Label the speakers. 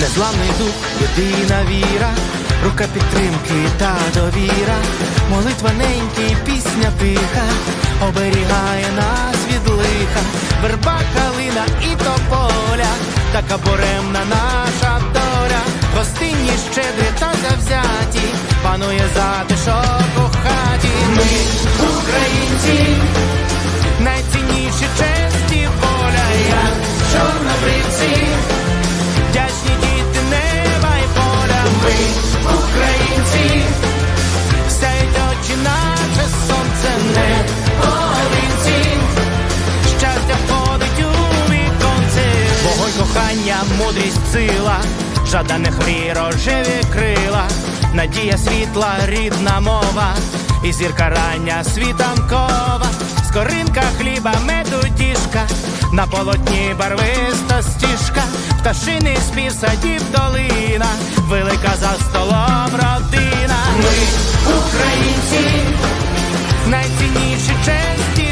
Speaker 1: незламний дух, єдина віра, рука підтримки та довіра, молитва неньки, пісня тиха, оберігає нас від лиха, верба, калина і тополя, така боремна наша доля, гостинні щедрі та завзяті, панує затишок бажання, мудрість, сила, жаданих мрій, рожеві крила, надія світла, рідна мова, і зірка рання світанкова, скоринка хліба, меду діжка, на полотні барвиста стіжка, пташини спів садів долина, велика за столом родина. Ми, українці, найцінніші честі.